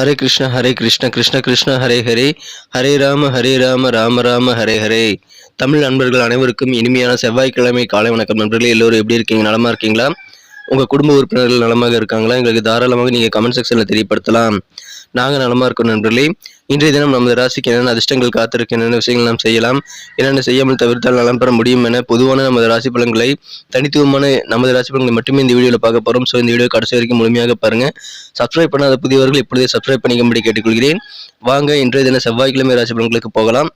ஹரே கிருஷ்ண ஹரே கிருஷ்ண கிருஷ்ண கிருஷ்ண ஹரே ஹரே. ஹரே ராம ஹரே ராம ராம ராம ஹரே ஹரே. தமிழ் நண்பர்கள் அனைவருக்கும் இனிமையான செவ்வாய்க்கிழமை காலை வணக்கம் நண்பர்களே. எல்லோரும் எப்படி இருக்கீங்க? நலமா இருக்கீங்களா? உங்க குடும்ப உறுப்பினர்கள் நலமாக இருக்காங்களா? எங்களுக்கு தாராளமாக நீங்க கமெண்ட் செக்ஷன்ல தெரியப்படுத்தலாம். நாங்கள் நலமாக இருக்கோம் நண்பர்களே. இன்றைய தினம் நமது ராசிக்கு என்னென்ன அதிர்ஷ்டங்கள் காத்திருக்கு என்னென்ன விஷயங்கள் நாம் செய்யலாம் என்னென்ன செய்யாமல் தவிர்த்தால் நலம் பெற முடியும் என பொதுவான நமது ராசி பலன்களை தனித்துவமான நமது ராசி பலன்களை மட்டுமே இந்த வீடியோவில் பார்க்க போகிறோம் ஸோ இந்த வீடியோ கடைசி வரைக்கும் முழுமையாக பாருங்கள் சப்ஸ்கிரைப் பண்ணாத புதியவர்கள் இப்பொழுதே சப்ஸ்கிரைப் பண்ணிக்கும்படி கேட்டுக்கொள்கிறேன். வாங்க இன்றைய தின செவ்வாய்க்கிழமை ராசி பலன்களுக்கு போகலாம்.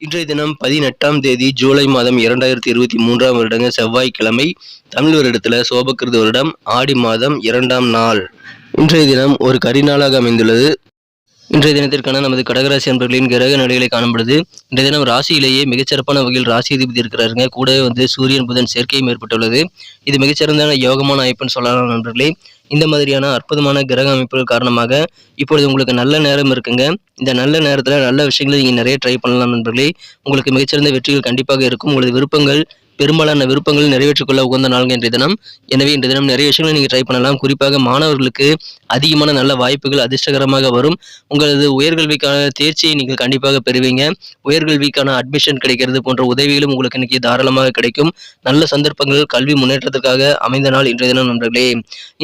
இன்றைய தினம் பதினெட்டாம் தேதி ஜூலை மாதம் இரண்டாயிரத்தி இருபத்தி மூன்றாம் வருடங்க செவ்வாய்க்கிழமை தமிழ் வருடத்தில் சோபக்கிருத வருடம் ஆடி மாதம் இரண்டாம் நாள். இன்றைய தினம் ஒரு கரிநாளாக அமைந்துள்ளது. இன்றைய தினத்திற்கான நமது கடகராசி அன்பர்களின் கிரக நிலைகளை காணப்படுது இன்றைய தினம் ராசியிலேயே மிகச்சிறப்பான வகையில் ராசி அதிபதி இருக்கிறாருங்க. கூடவே வந்து சூரியன் புதன் சேர்க்கையும் ஏற்பட்டுள்ளது. இது மிகச்சிறந்தான யோகமான அமைப்புன்னு சொல்லலாம் நண்பர்களே. இந்த மாதிரியான அற்புதமான கிரக அமைப்புகள் காரணமாக இப்பொழுது உங்களுக்கு நல்ல நேரம் இருக்குங்க. இந்த நல்ல நேரத்தில் நல்ல விஷயங்களை நீங்கள் நிறைய ட்ரை பண்ணலாம் நண்பர்களே. உங்களுக்கு மிகச்சிறந்த வெற்றிகள் கண்டிப்பாக இருக்கும். உங்களது விருப்பங்கள் பெரும்பாலான விருப்பங்களை நிறைவேற்றிக்கொள்ள உகந்த நாள்கள் இன்றைய தினம். எனவே இன்றைய தினம் நிறைய விஷயங்களை நீங்கள் ட்ரை பண்ணலாம். குறிப்பாக மாணவர்களுக்கு அதிகமான நல்ல வாய்ப்புகள் அதிர்ஷ்டகரமாக வரும். உங்களது உயர்கல்விக்கான தேர்ச்சியை நீங்கள் கண்டிப்பாக பெறுவீங்க. உயர்கல்விக்கான அட்மிஷன் கிடைக்கிறது போன்ற உதவிகளும் உங்களுக்கு இன்னைக்கு தாராளமாக கிடைக்கும். நல்ல சந்தர்ப்பங்கள் கல்வி முன்னேற்றத்திற்காக அமைந்த நாள் இன்றைய தினம் நண்பர்களே.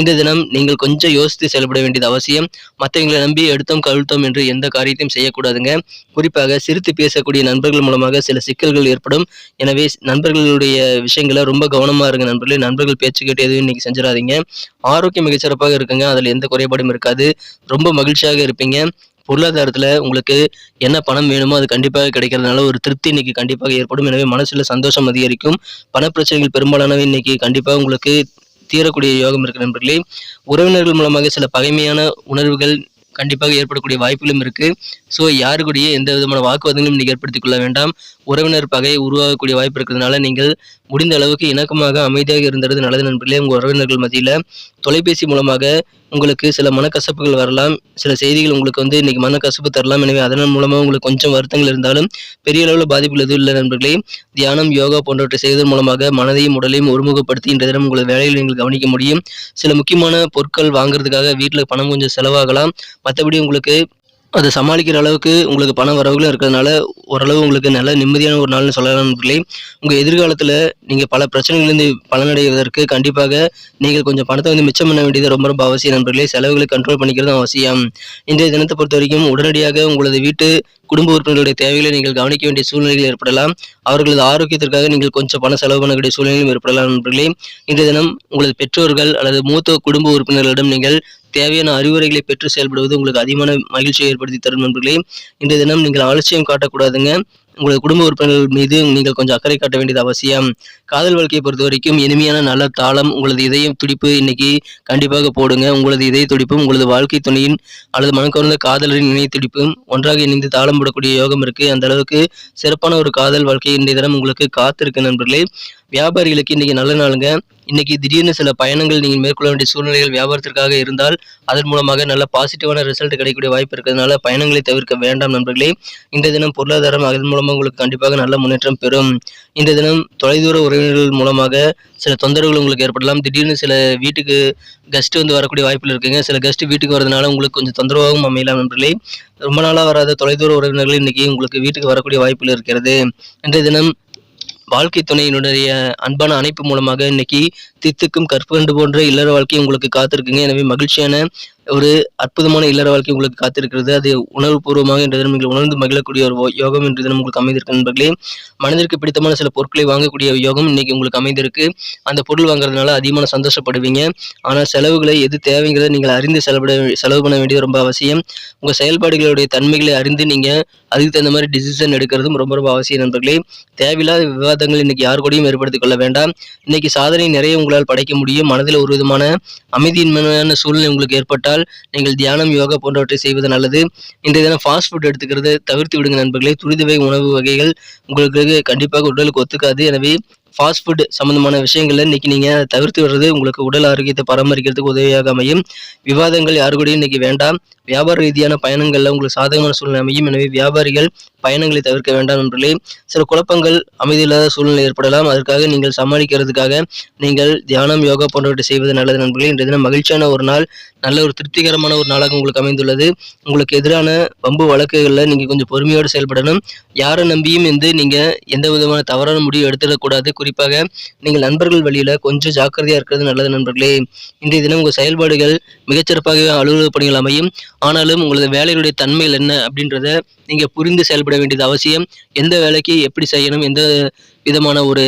இந்த தினம் நீங்கள் கொஞ்சம் யோசித்து செயல்பட வேண்டியது அவசியம். மற்றவங்களை நம்பி எடுத்தோம் கழுத்தோம் என்று எந்த காரியத்தையும் செய்யக்கூடாதுங்க. குறிப்பாக சிரித்து பேசக்கூடிய நண்பர்கள் மூலமாக சில சிக்கல்கள் ஏற்படும். எனவே நண்பர்களுடைய விஷயங்களை ரொம்ப கவனமாக இருங்க நண்பர்களே. நண்பர்கள் பேச்சு கேட்டு எதுவும் இன்றைக்கி செஞ்சிடாதீங்க. ஆரோக்கியம் மிகச்சிறப்பாக இருக்குங்க. அதில் எந்த குறைபாடும் இருக்காது. ரொம்ப மகிழ்ச்சியாக இருப்பீங்க. பொருளாதாரத்தில் உங்களுக்கு என்ன பணம் வேணுமோ அது கண்டிப்பாக கிடைக்கிறதுனால ஒரு திருப்தி இன்னைக்கு கண்டிப்பாக ஏற்படும். எனவே மனசில் சந்தோஷம் அதிகரிக்கும். பணப்பிரச்சனைகள் பெரும்பாலானவை இன்னைக்கு கண்டிப்பாக உங்களுக்கு தீரக்கூடிய யோகம் இருக்கு நண்பர்களே. உறவினர்கள் மூலமாக சில பகைமையான உணர்வுகள் கண்டிப்பாக ஏற்படக்கூடிய வாய்ப்புகளும் இருக்கு. ஸோ யாரு கூடயே எந்த விதமான வாக்குவாதங்களும் நீங்கள் ஏற்படுத்திக் கொள்ள வேண்டாம். உறவினர் பகை உருவாகக்கூடிய வாய்ப்பு இருக்கிறதுனால நீங்கள் முடிந்த அளவுக்கு இணக்கமாக அமைதியாக இருந்தது நல்லது நண்பர்களே. உங்கள் உறவினர்கள் மத்தியில் தொலைபேசி மூலமாக உங்களுக்கு சில மனக்கசப்புகள் வரலாம். சில செய்திகள் உங்களுக்கு வந்து இன்னைக்கு மனக்கசப்பு தரலாம். எனவே அதன் மூலமாக உங்களுக்கு கொஞ்சம் வருத்தங்கள் இருந்தாலும் பெரிய அளவில் பாதிப்புகள் எதுவும் இல்லை நண்பர்களே. தியானம் யோகா போன்றவற்றை செய்வதன் மூலமாக மனதையும் உடலையும் ஒருமுகப்படுத்தி இன்றைய தினம் உங்களது வேலையில் நீங்கள் கவனிக்க முடியும். சில முக்கியமான பொருட்கள் வாங்குறதுக்காக வீட்டில் பணம் கொஞ்சம் செலவாகலாம். மற்றபடி உங்களுக்கு அதை சமாளிக்கிற அளவுக்கு உங்களுக்கு பண வரவுகளும் இருக்கிறதுனால ஓரளவு உங்களுக்கு நல்ல நிம்மதியான ஒரு நாள்னு சொல்லலாம் நண்பர்களே. உங்கள் எதிர்காலத்தில் நீங்கள் பல பிரச்சனைகளிலிருந்து பலனடைவதற்கு கண்டிப்பாக நீங்கள் கொஞ்சம் பணத்தை வந்து மிச்சம் பண்ண வேண்டியது ரொம்ப ரொம்ப அவசியம் நண்பர்களே. செலவுகளை கண்ட்ரோல் பண்ணிக்கிறது அவசியம். இன்றைய தினத்தை பொறுத்த வரைக்கும் உடனடியாக உங்களது வீட்டு குடும்ப உறுப்பினர்களுடைய தேவைகளை நீங்கள் கவனிக்க வேண்டிய சூழ்நிலைகள் ஏற்படலாம். அவர்களது ஆரோக்கியத்திற்காக நீங்கள் கொஞ்சம் பணம் செலவு பண்ணக்கூடிய சூழ்நிலையும் ஏற்படலாம் நண்பர்களே. இன்றைய தினம் உங்களது பெற்றோர்கள் அல்லது மூத்த குடும்ப உறுப்பினர்களிடம் நீங்கள் தேவையான அறிவுரைகளை பெற்று செயல்படுவது உங்களுக்கு அதிகமான மகிழ்ச்சியை ஏற்படுத்தி தரும் நண்பர்களே. இன்றைய தினம் நீங்கள் அலட்சியம் காட்டக்கூடாதுங்க. உங்களது குடும்ப உறுப்பினர்கள் மீது நீங்கள் கொஞ்சம் அக்கறை காட்ட வேண்டியது அவசியம். காதல் வாழ்க்கையை பொறுத்த வரைக்கும் இனிமையான நல்ல தாளம் உங்களது இதயம் துடிப்பு இன்னைக்கு கண்டிப்பாக போடுங்க. உங்களது இதய துடிப்பும் உங்களது வாழ்க்கை துணையின் அல்லது மனக்கவர்ந்த காதலரின் இணைய துடிப்பும் ஒன்றாக இணைந்து தாளம் போடக்கூடிய யோகம் இருக்கு. அந்த அளவுக்கு சிறப்பான ஒரு காதல் வாழ்க்கை இன்றைய தினம் உங்களுக்கு காத்திருக்கு நண்பர்களே. வியாபாரிகளுக்கு இன்னைக்கு நல்ல நாளுங்க. இன்னைக்கு திடீர்னு சில பயணங்கள் நீங்கள் மேற்கொள்ள வேண்டிய சூழ்நிலைகள் வியாபாரத்திற்காக இருந்தால் அதன் மூலமாக நல்ல பாசிட்டிவான ரிசல்ட் கிடைக்கக்கூடிய வாய்ப்பு இருக்கிறதுனால பயணங்களை தவிர்க்க வேண்டாம் நண்பர்களே. இந்த தினம் பொருளாதாரம் அதன் மூலமாக உங்களுக்கு கண்டிப்பாக நல்ல முன்னேற்றம் பெறும். இந்த தினம் தொலைதூர உறவினர்கள் மூலமாக சில தொந்தரவுகள் உங்களுக்கு ஏற்படலாம். திடீர்னு சில வீட்டுக்கு கெஸ்ட் வந்து வரக்கூடிய வாய்ப்பில் இருக்குங்க. சில கெஸ்ட் வீட்டுக்கு வரதுனால உங்களுக்கு கொஞ்சம் தொந்தரவாகவும் அமையலாம் நண்பர்களே. ரொம்ப நாளாக வராத தொலைதூர உறவினர்கள் இன்னைக்கு உங்களுக்கு வீட்டுக்கு வரக்கூடிய வாய்ப்பில் இருக்கிறது. இன்றைய தினம் வாழ்க்கை துணையினுடைய அன்பான அணைப்பு மூலமாக இன்னைக்கு தித்துக்கும் கற்பண்டு போன்ற இல்லற வாழ்க்கை உங்களுக்கு காத்திருக்குங்க. எனவே மகிழ்ச்சியான ஒரு அற்புதமான இல்லற வாழ்க்கை உங்களுக்கு காத்திருக்கிறது. அது உணர்வுபூர்வமாக இன்று தினம் நீங்கள் உணர்ந்து மகிழக்கூடிய ஒரு யோகம் இன்று தினம் உங்களுக்கு அமைந்திருக்கு நண்பர்களே. மனதிற்கு பிடித்தமான சில பொருட்களை வாங்கக்கூடிய யோகம் இன்னைக்கு உங்களுக்கு அமைந்திருக்கு. அந்த பொருள் வாங்குறதுனால அதிகமான சந்தோஷப்படுவீங்க. ஆனால் செலவுகளை எது தேவைங்கிறத நீங்கள் அறிந்து செலவிட செலவு பண்ண வேண்டியது ரொம்ப அவசியம். உங்கள் செயல்பாடுகளுடைய தன்மைகளை அறிந்து நீங்கள் அதுக்கு தகுந்த மாதிரி டிசிஷன் எடுக்கிறதும் ரொம்ப ரொம்ப அவசியம் நண்பர்களே. தேவையில்லாத விவாதங்கள் இன்னைக்கு யார் கூடயும் ஏற்படுத்திக் கொள்ள வேண்டாம். இன்னைக்கு சாதனை நிறைய உங்களுக்கு உங்களால் படைக்க முடியும். மனதில் ஒரு விதமான அமைதியின்மையான சூழ்நிலை உங்களுக்கு ஏற்பட்டால் நீங்கள் தியானம் யோகா போன்றவற்றை செய்வது நல்லது. இன்றைய தினம் ஃபாஸ்ட் ஃபுட் எடுத்துக்கிறத தவிர்த்து விடுங்க நண்பர்களே. துரித வகை உணவு வகைகள் உங்களுக்கு கண்டிப்பாக உடலுக்கு ஒத்துக்காது. எனவே ஃபாஸ்ட் ஃபுட் சம்மந்தமான விஷயங்களில் இன்னைக்கு நீங்கள் தவிர்த்து வர்றது உங்களுக்கு உடல் ஆரோக்கியத்தை பராமரிக்கிறதுக்கு உதவியாக அமையும். விவாதங்கள் யாரு கூடயும் இன்னைக்கு வேண்டாம். வியாபார ரீதியான பயணங்களில் உங்களுக்கு சாதகமான சூழ்நிலை அமையும். எனவே வியாபாரிகள் பயணங்களை தவிர்க்க வேண்டாம் நண்பர்களே. சில குழப்பங்கள் அமைதியில்லாத சூழ்நிலை ஏற்படலாம். அதற்காக நீங்கள் சமாளிக்கிறதுக்காக நீங்கள் தியானம் யோகா போன்றவற்றை செய்வது நல்லது நண்பர்களே. இன்றைய தினம் மகிழ்ச்சியான ஒரு நாள் நல்ல ஒரு திருப்திகரமான ஒரு நாளாக உங்களுக்கு அமைந்துள்ளது. உங்களுக்கு எதிரான வம்பு வழக்குகளில் நீங்கள் கொஞ்சம் பொறுமையோடு செயல்படணும். யாரை நம்பியும் வந்து நீங்கள் எந்த விதமான தவறான முடிவு எடுத்துடக்கூடாது. குறிப்பாக நீங்கள் நண்பர்கள் வழியில் கொஞ்சம் ஜாக்கிரதையாக இருக்கிறது நல்லது நண்பர்களே. இன்றைய தினம் உங்கள் செயல்பாடுகள் மிகச்சிறப்பாக அலுவலக பணிகள் அமையும். ஆனாலும் உங்களது வேலையினுடைய தன்மைகள் என்ன அப்படின்றத நீங்கள் புரிந்து செயல்பட வேண்டியது அவசியம். எந்த வேலைக்கு எப்படி செய்யணும் எந்த விதமான ஒரு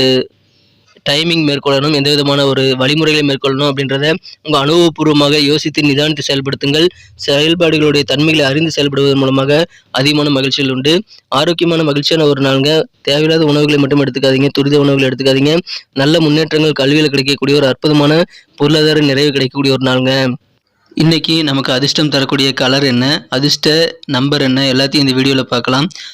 டைமிங் மேற்கொள்ளணும் எந்த விதமான ஒரு வழிமுறைகளை மேற்கொள்ளணும் அப்படின்றத உங்கள் அனுபவபூர்வமாக யோசித்து நிதானித்து செயல்படுத்துங்கள். செயல்பாடுகளுடைய தன்மைகளை அறிந்து செயல்படுவதன் மூலமாக அதிகமான மகிழ்ச்சிகள் உண்டு. ஆரோக்கியமான மகிழ்ச்சியான ஒரு நாளுங்க. தேவையில்லாத உணவுகளை மட்டும் எடுத்துக்காதீங்க. துரித உணவுகளை எடுத்துக்காதீங்க. நல்ல முன்னேற்றங்கள் கல்வியில் கிடைக்கக்கூடிய ஒரு அற்புதமான பொருளாதார நிறைவு கிடைக்கக்கூடிய ஒரு நாளுங்க. இன்றைக்கி நமக்கு அதிர்ஷ்டம் தரக்கூடிய கலர் என்ன? அதிர்ஷ்ட நம்பர் என்ன? எல்லாத்தையும் இந்த வீடியோவில் பார்க்கலாம்.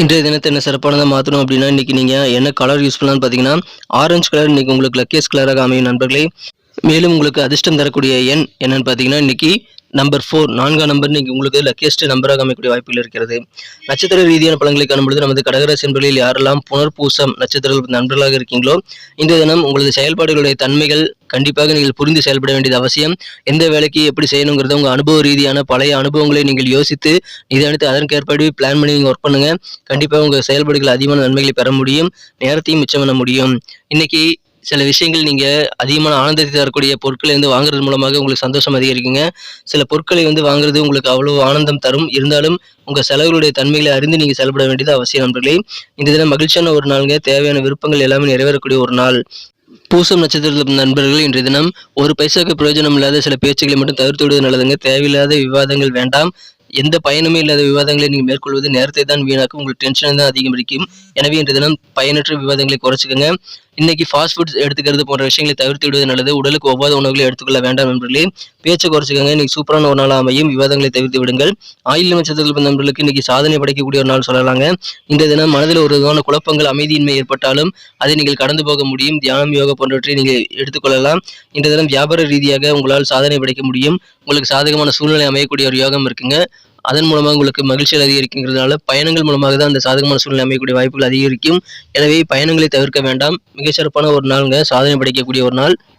இன்றைய தினத்தை என்ன சிறப்பானதாக மாற்றணும் அப்படின்னா இன்றைக்கி நீங்கள் என்ன கலர் யூஸ் பண்ணலாம்னு பார்த்தீங்கன்னா ஆரஞ்சு கலர் இன்றைக்கி உங்களுக்கு லக்கியஸ் கலராக அமையும் நண்பர்களே. மேலும் உங்களுக்கு அதிர்ஷ்டம் தரக்கூடிய எண் என்னன்னு பார்த்தீங்கன்னா இன்றைக்கி நம்பர் ஃபோர் நான்காம் நம்பர் இன்னைக்கு உங்களுக்கு லக்கியஸ்ட் நம்பராக அமைக்கக்கூடிய வாய்ப்புகள் இருக்கிறது. நட்சத்திர ரீதியான பலன்களை காணும்பொழுது நமது கடகராசி என்பர்களில் யாரெல்லாம் புனர்பூசம் நட்சத்திர நண்பர்களாக இருக்கீங்களோ இந்த தினம் உங்களது செயல்பாடுகளுடைய தன்மைகள் கண்டிப்பாக நீங்கள் புரிந்து செயல்பட வேண்டியது அவசியம். எந்த வேலைக்கு எப்படி செய்யணுங்கிறத உங்கள் அனுபவ ரீதியான பழைய அனுபவங்களை நீங்கள் யோசித்து நிதானித்து அதற்கேற்படி பிளான் பண்ணி நீங்கள் ஒர்க் பண்ணுங்கள் கண்டிப்பாக உங்கள் செயல்பாடுகள் அதிகமான நன்மைகளை பெற முடியும் நேரத்தையும் மிச்சம் பண்ண முடியும். இன்னைக்கு சில விஷயங்கள் நீங்கள் அதிகமான ஆனந்தத்தை தரக்கூடிய பொருட்களை வந்து வாங்குறது மூலமாக உங்களுக்கு சந்தோஷம் அதிகரிக்குங்க. சில பொருட்களை வந்து வாங்குறது உங்களுக்கு அவ்வளோ ஆனந்தம் தரும். இருந்தாலும் உங்கள் செலவுகளுடைய தன்மைகளை அறிந்து நீங்கள் செயல்பட வேண்டியது அவசியம் நண்பர்களே. இந்த தினம் மகிழ்ச்சியான ஒரு நாளுங்க. தேவையான விருப்பங்கள் எல்லாமே நிறைவேறக்கூடிய ஒரு நாள். பூசம் நட்சத்திரத்தில் நண்பர்கள் இன்றைய தினம் ஒரு பைசாக்கு பிரயோஜனம் இல்லாத சில பேச்சுக்களை மட்டும் தவிர்த்து விடுவது நல்லதுங்க. தேவையில்லாத விவாதங்கள் வேண்டாம். எந்த பயனுமே இல்லாத விவாதங்களை நீங்கள் மேற்கொள்வது நேரத்தை தான் வீணாக்கும். உங்களுக்கு டென்ஷன் தான் அதிகரிக்கும் எனவே இன்று தினம் பயனற்ற விவாதங்களை குறைச்சிக்கோங்க. இன்னைக்கு ஃபாஸ்ட் ஃபுட்ஸ் எடுத்துக்கிறது போன்ற விஷயங்களை தவிர்த்து விடுவது நல்லது. உடலுக்கு ஒவ்வாத உணவுகளை எடுத்துக்கொள்ள வேண்டாம் நண்பர்களே. பேச்சை குறைச்சிக்கோங்க. இன்னைக்கு சூப்பரான ஒரு நாள் அமையும். விவாதங்களை தவிர்த்து விடுங்கள். ஆயில் நட்சத்திரத்தில் நண்பர்களுக்கு இன்னைக்கு சாதனை படைக்கக்கூடிய ஒரு நாள் சொல்லலாங்க. இந்த தினம் மனதில் ஒரு விதமான குழப்பங்கள் அமைதியின்மை ஏற்பட்டாலும் அதை நீங்கள் கடந்து போக முடியும். தியானம் யோகா போன்றவற்றை நீங்கள் எடுத்துக்கொள்ளலாம். இந்த தினம் வியாபார ரீதியாக உங்களால் சாதனை படைக்க முடியும். உங்களுக்கு சாதகமான சூழ்நிலை அமையக்கூடிய ஒரு யோகம் இருக்குங்க. அதன் மூலமாக உங்களுக்கு மகிழ்ச்சிகள் அதிகரிக்குங்கிறதுனால பயணங்கள் மூலமாக தான் அந்த சாதகமான சூழ்நிலை அமையக்கூடிய வாய்ப்புகள் அதிகரிக்கும். எனவே பயணங்களை தவிர்க்க வேண்டாம். மிகச்சிறப்பான ஒரு நாளுங்க. சாதனை படைக்கக்கூடிய ஒரு நாள்.